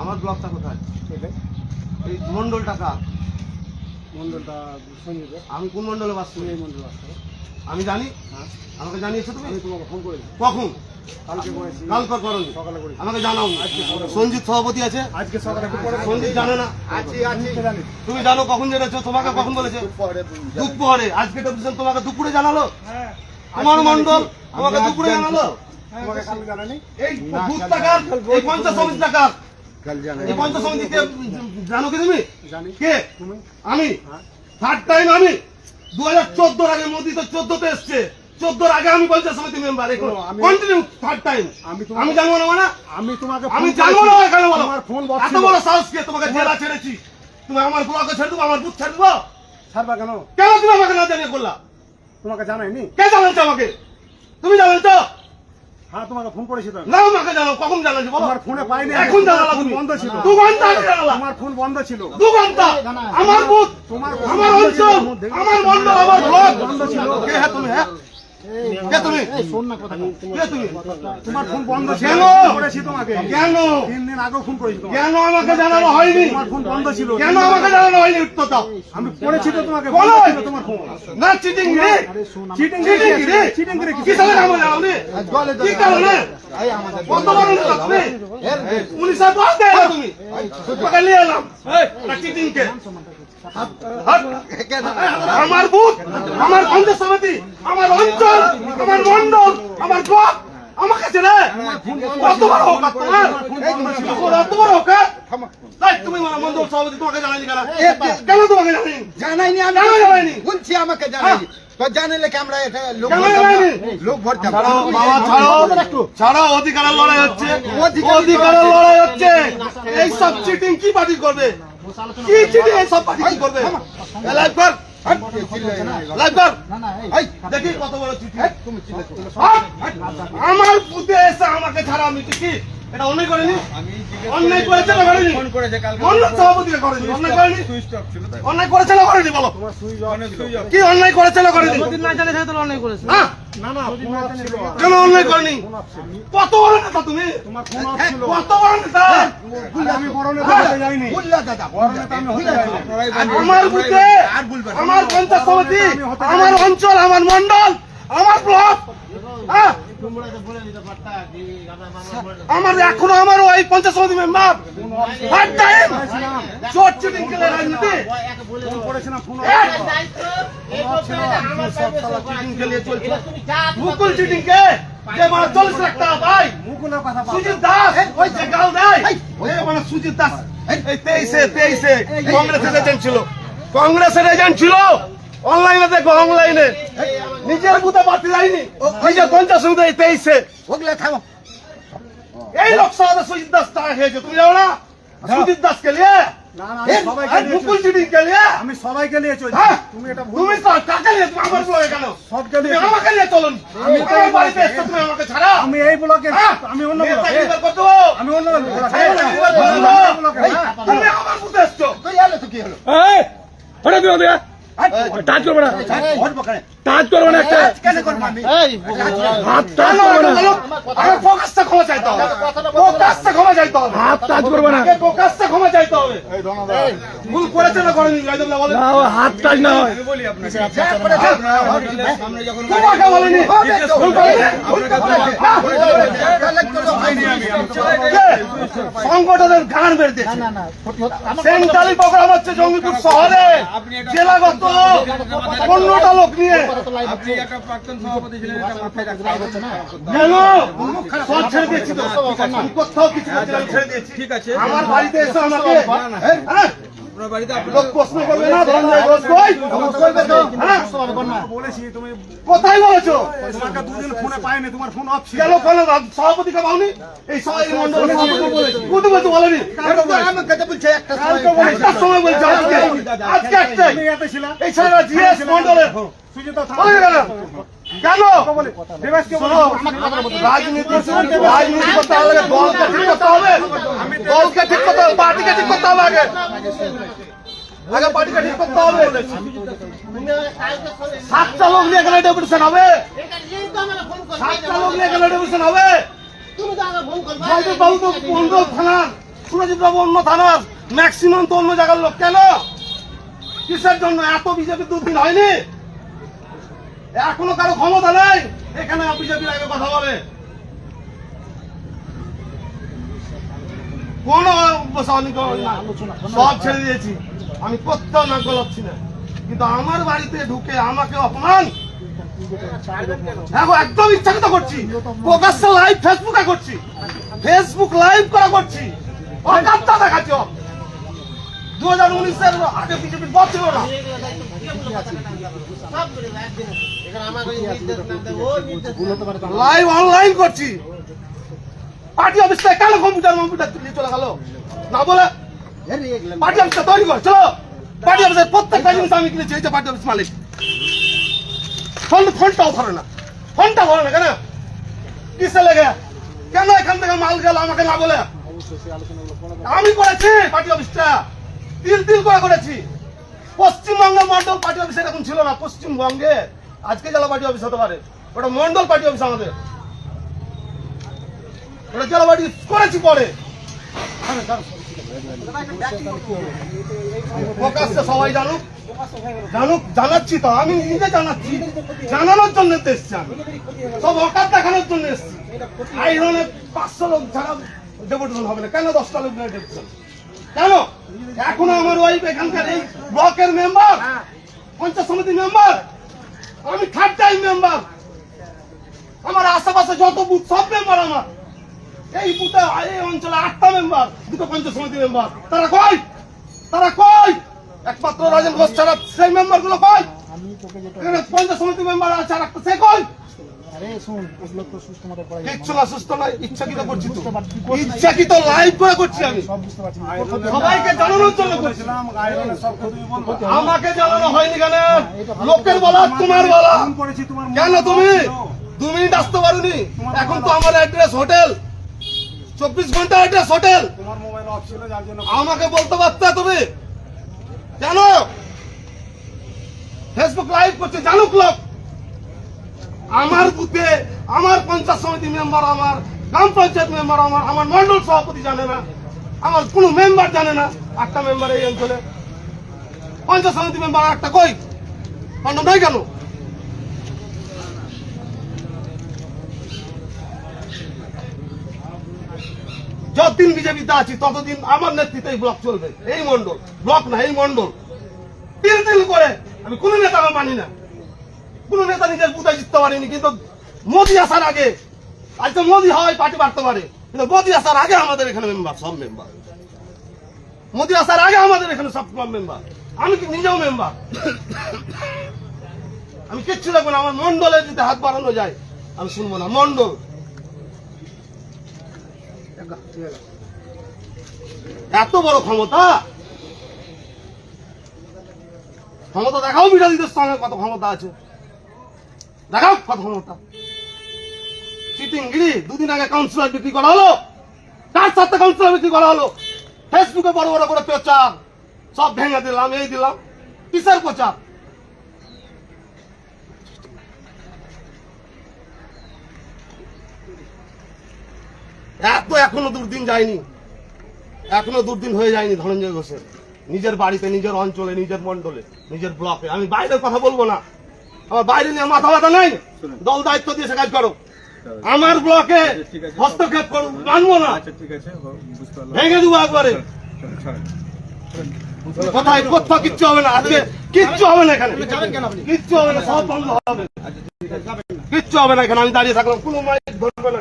আমার ব্লকটা কোথায়? এই মন্ডল টাকা মন্ডলটা আমি কোন মন্ডলে বাস এই মন্ডল আসতে আমি জানি? হ্যাঁ। আমাকে জানিয়েছো তুমি? আমি তোমাকে ফোন করেছি। কখন? কালকে করনি। আমাকে জানাও। সঞ্জিত সভাপতি আছে? আজকে সকালে সঞ্জিত জানে না। তুমি জানো কখন জেনেছো? তোমাকে কখন বলেছে? দুপুরে আজকে ডেপুটেশন তোমাকে দুপুরে জানালো? হ্যাঁ। তোমার মন্ডল আমাকে দুপুরে জানালো? তোমাকে কালকে জানানি? এই বুথ টাকার এই পঞ্চাশ সমিতি টাকার এই পঞ্চাশ সমিতিকে জানো কি তুমি? কে? আমি। হ্যাঁ। থার্ড টাইম আমি। দু হাজার চোদ্দোর আগে মোদি তো চোদ্দতে এসছে। চোদ্দোর আগে আমি পঞ্চায়েত সমিতি মেম্বার আমি- কন্টিনিউ থার্ড টাইম আমি তোমাকে- আমি জানব না মানে? আমি তোমাকে আমি ফোন জানব করেছি। না কেন বলো। আমার ফোন বন্ধ এত ছিল। বড় সাহস কে তোমাকে জেলা ছেড়েছি? তুমি আমার ব্লকে ছেড়ে দেবো আমার বুথ ছেড়ে দেবো? ছাড়বা কেন? কেন তুমি আমাকে না জানিয়ে করলা? তোমাকে জানাইনি? কে আমাকে? তুমি জানাচ্ছ হ্যাঁ তোমাকে ফোন করেছি তো না আমাকে জানো কখন জানাচ্ছি বলো? তোমার ফোনে পাইনি এখন জানালা তুমি। বন্ধ ছিল। দু ঘণ্টা আগে জানালা। তোমার ফোন বন্ধ ছিল। দু ঘণ্টা। আমার বুথ তোমার আমার অঞ্চল আমার মন্ডল আমার ব্লক বন্ধ ছিল। কে হ্যাঁ তুমি হ্যাঁ? তোমার ফোন বন্ধ ছিল কেন? করেছি তোমাকে কেন তিন দিন আগেও ফোন করেছি কেন আমাকে জানানো হয়নি তোমার ফোন বন্ধ ছিল কেন আমাকে জানানো হয়নি উত্তর আমি করেছি তো তোমাকে বলো। তোমার ফোন না চিটিং রে চিটিং চিটিং রে চিটিং করে কি সালে নাম কি কারণে দেয় তুমি নিয়ে এলাম চিটিং কে। আমার বুথ আমার পঞ্চায়েত সমিতি আমার অঞ্চল আমার মন্ডল আমার ব্লক আমাকে ছেড়ে। কত বড় হোক তোমার? তোমার বড় হোক তুমি মন্ডল সভাপতি তোমাকে জানাইনি কেন? কেন তোমাকে জানাইনি? জানাইনি আমি জানাইনি? বলছি আমাকে জানাইনি। তো আমরা এটা লোক কেন ভরতাম? না? জানাইনি? লোক ভরতাম। বাবা ছাড়ো। ছাড়ো অধিকারের লড়াই হচ্ছে। অধিকার- অধিকারের লড়াই হচ্ছে। এই সব চিটিং কি পার্টি করবে? কি চিটিং সব পার্টি কি করবে? লাইভ কর। চিঠি। আমার পুতে এসে আমাকে ছাড়া আমি কি এটা অন্যায় করেনি? অন্যায় করেছে না করেনি? অন্যায় করেনি? অন্যায় করেছে না করেনি বলো। কি অন্যায় করেছে না করেনি? হ্যাঁ? কেন অন্যায় করেনি? কত বড় নেতা তুমি? কত বড় নেতা? আমার বুথে আমার পঞ্চায়েত সমিতি আমার অঞ্চল আমার মন্ডল আমার ব্লক হ্যাঁ? আমার এখনও আমার ওই panchayat samiti member first time চোট চিটিং খেলে রাজনীতি। মুকুল চিটিং কে? মানে চল্লিশ লাখ টাকা। সুজিত দাস। ওই। যে গাল মানে সুজিত দাস। তেইশে তেইশে। কংগ্রেসের এজেন্ট ছিল। কংগ্রেসের এজেন্ট ছিল। অনলাইনে দেখো অনলাইনে নিজের বুথে পার্টি যায়নি নিজের পঞ্চাশ এই তেইশে। ওগুলা থামো। এই লোকসভাতে সুজিত দাস টাকা খেয়েছে তুমি যাও না? সুজিত। চিটিং কে লিয়ে আমি সবাইকে নিয়ে চলছি। হ্যাঁ? তুমি এটা তুমি কাকে নিয়ে তুমি আমার ব্লগে কেন সবকে নিয়ে আমাকে নিয়ে চলুন। আমি বাড়িতে এসে তুমি আমাকে ছাড়া। আমি এই ব্লকে হ্যাঁ? আমি অন্য ব্লকে। আমি অন্য ব্লকে। হ্যাঁ। তুমি আমার এসছো। তুই এলো তো কি হলো? টাচ করবে না। ভোট বকারে টাচ করবে না একটা। কেন হাত টাচ করবে না। আমার প্রকাশ্যে ক্ষমা চাইতে হবে। প্রকাশ্যে ক্ষমা চাইতে হবে। হাত টাচ করবে না। প্রকাশ্যে ক্ষমা চাইতে হবে। ভুল করেছে না করেনি গাইদুল্লাহ হাত টাচ না হয়। তোমাকে বলেনি। ভুল করেনি? কে? সংগঠনের গান বের দিয়েছে। সেন্ট্রালি প্রোগ্রাম হচ্ছে জঙ্গিপুর শহরে। জেলাগত পনেরোটা লোক নিয়ে। কেন সব ছেড়ে দিয়েছি তো আমি কোথাও কিছু করছি না, আমি ছেড়ে দিয়েছি ঠিক আছে। আমার বাড়িতে এসে আমাকে। হ্যাঁ? লোক প্রশ্ন করবে না ধনঞ্জয় ঘোষ কই? হ্যাঁ? বলেছি তুমি কোথায় বলেছ? তোমাকে দুদিন ফোনে পাইনি তোমার ফোন অফ ছিল। কেন কেন সভাপতিকে পাওনি? এই সবাই মন্ডল কোথায় বলছো বলেনি? আমাকে তো বলছে। একটা সময় একটার সময় বলছে আজকে। আজকে একটাই তুমি এতে ছিলা? এই জিএস মন্ডলের সুজিতা কেন? রাজনীতি করতে হলে দলকে ঠিক করতে হবে। ঠিক করতে হবে, পার্টিকে ঠিক করতে হবে আগে। পার্টিকে ঠিক করতে হবে। হবে। হবে। অন্য ম্যাক্সিমাম তো অন্য জায়গার লোক। কেন? কিসের জন্য? এত বিজেপি দুদিন হয়নি। এখনও কারও ক্ষমতা নাই। এখানে বিজেপির আগে কথা বলে কোন সব ছেড়ে দিয়েছি। আমি কোথাও নাক গলাচ্ছি না। কিন্তু আমার বাড়িতে ঢুকে আমাকে অপমান? একদম ইচ্ছাকৃত করছি। প্রকাশ্য লাইভ ফেসবুকে করছি। ফেসবুক লাইভ করা করছি। অকাত্তা দেখাচ্ছি। দু হাজার উনিশের আগে বিজেপির পথ ছিল না। লাইভ অনলাইন করছি। পার্টি অফিস থেকে কেন কম্পিউটার কম্পিউটার নিয়ে চলে গেল। না বলে পার্টি অফিসটা তৈরি কর চলো। পার্টি অফিসের প্রত্যেকটা জিনিস আমি কিনেছি এই যে পার্টি অফিস মালিক। ফোন ফোনটাও ধরে না। ফোনটা ধরে না কেন? কিসে লেগে? কেন এখান থেকে মাল গেল আমাকে না বলে? আমি করেছি পার্টি অফিসটা তিল তিল করে করেছি। পশ্চিমবঙ্গের মন্ডল পার্টি অফিস এরকম ছিল না পশ্চিমবঙ্গে। আজকে জেলা পার্টি অফিস হতে পারে। ওটা মন্ডল পার্টি অফিস আমাদের। ওটা জেলা পার্টি করেছি পরে। প্রকাশ্যে সবাই জানুক। জানুক জানাচ্ছি তো আমি নিজে জানাচ্ছি। জানানোর জন্য তো এসছি আমি। সব দেখানোর জন্য এসছি। এই ধরনের পাঁচশো লোক ছাড়া ডেপুটেশন হবে না। কেন দশটা লোক নিয়ে ডেপুটেশন কেন? এখনও আমার ওয়াইফ এখানকার এই ব্লকের মেম্বার পঞ্চায়েত সমিতি মেম্বার আমি থার্ড টাইম মেম্বার। আমার আশেপাশে যত বুথ, সব মেম্বার আমার। এই বুথে, এই অঞ্চলে আটটা মেম্বার, দুটো পঞ্চায়েত সমিতি মেম্বার। তারা কই? তারা কই? একমাত্র রাজেন ঘোষ ছাড়া সেই মেম্বারগুলো কই পঞ্চায়েত সমিতি মেম্বার আছে, আর একটা সে কিচ্ছু না সুস্থ নয় ইচ্ছাকৃত করছি তো। বুঝতে পারছি, করছি। ইচ্ছাকৃত লাইভ করে করছি আমি। সব বুঝতে পারছি সবাইকে জানানোর জন্য করছি। বলেছিলাম আয়রনের সব তুমি বলব। আমাকে জানানো হয়নি কেন? লোকের বলা তোমার বলা। কেন তুমি? দু মিনিট আসতে পারোনি। এখন তো আমার অ্যাড্রেস হোটেল চব্বিশ ঘণ্টা অ্যাড্রেস হোটেল আমাকে বলতে পারতে তুমি? কেন ফেসবুক লাইভ করছে জানুক লোক। আমার বুথে আমার পঞ্চায়েত সমিতি মেম্বার আমার, গ্রাম পঞ্চায়েত মেম্বার আমার আমার মন্ডল সভাপতি জানে না, আমার কোনো মেম্বার জানে না, একটা মেম্বার এই অঞ্চলে। পঞ্চায়েত সমিতি মেম্বার একটা কই? কন্ডম নাই কেন? যতদিন বিজেপিতে আছি, ততদিন আমার নেতৃত্বে এই ব্লক চলবে। এই মন্ডল, ব্লক না, এই মন্ডল। তিল তিল করে, আমি কোন নেতাকে মানি না। কোন নেতা নিজের বুথে জিততে পারেনি, কিন্তু মোদি আসার আগে আজকে মোদি হয় পার্টি বাড়তে পারে, কিন্তু মোদি আসার আগে আমাদের এখানে মেম্বার সব মেম্বার মোদি আসার আগে আমাদের এখানে সব মেম্বার আমি কি নিজেও মেম্বার আমি কিচ্ছু দেখব না, আমার মন্ডলে যদি হাত বাড়ানো যায়, আমি শুনব না মন্ডল এত বড় ক্ষমতা? ক্ষমতা দেখাও বিরোধীদের সঙ্গে কত ক্ষমতা আছে। দেখাও কত ক্ষমতা চিটিংগিরি, দুদিন আগে কাউন্সিলর বিক্রি করা হলো। তার সাথে কাউন্সিলর বিক্রি করা হলো। ফেসবুকে বড় বড় করে প্রচার। সব ভেঙে দিলাম, এই দিলাম। কিসের প্রচার? এত এখনও দুর্দিন যায়নি। এখনও দুর্দিন হয়ে যায়নি ধনঞ্জয় ঘোষের। নিজের বাড়িতে, নিজের অঞ্চলে, নিজের মন্ডলে নিজের ব্লকে। আমি বাইরের কথা বলব না। আমার বাইরে নিয়ে মাথা ব্যথা নাই? দল দায়িত্ব দিয়ে সে কাজ করো। আমার ব্লকে হস্তক্ষেপ করো মানবো না। ভেঙে দেবো একবারে। কোথায়? কোথাও কিচ্ছু হবে না। আজকে কিচ্ছু হবে না এখানে। কিচ্ছু হবে না সব বন্ধ হবে। কিচ্ছু হবে না এখানে। আমি দাঁড়িয়ে থাকলাম কোনো মাইক ধরবে না।